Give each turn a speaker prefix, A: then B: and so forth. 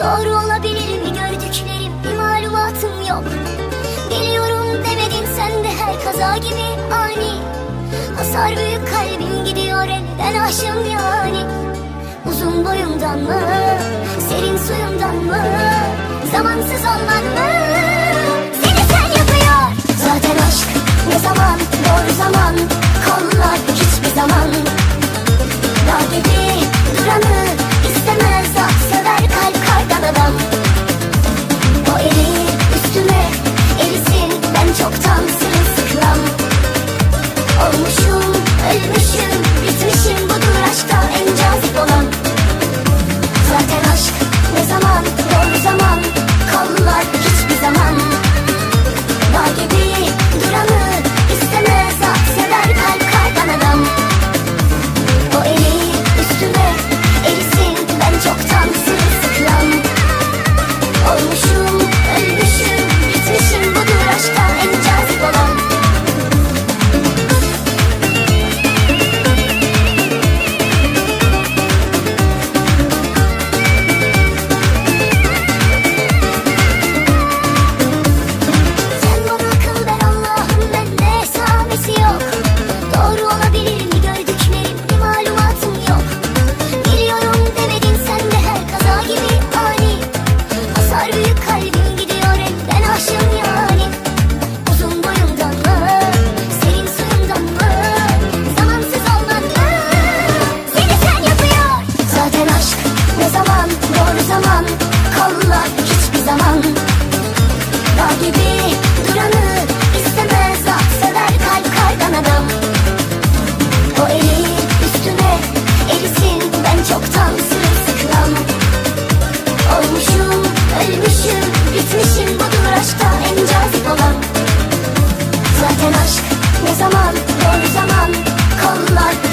A: Doğru olabilir mi gördüklerim? Bir malumatım yok. Biliyorum demedin sen de her kaza gibi ani. Hasar büyük kalbim gidiyor elden aşım yani. Uzun boyumdan mı? Serin suyumdan mı? Zamansız olman mı? Seni sen yapıyor. Zaten aşk ne zaman? Doğru zaman. Kollar hiçbir zaman. Dağ gibi aman kollar hiçbir zaman. Dağ gibi duranı istemez ah sever kalp kardan adam. O eli üstüne erisin ben çoktan sırılsıklam. Olmuşum ölmüşüm bitmişim budur aşkta en cazip olan. Zaten aşk ne zaman doğru zaman kollar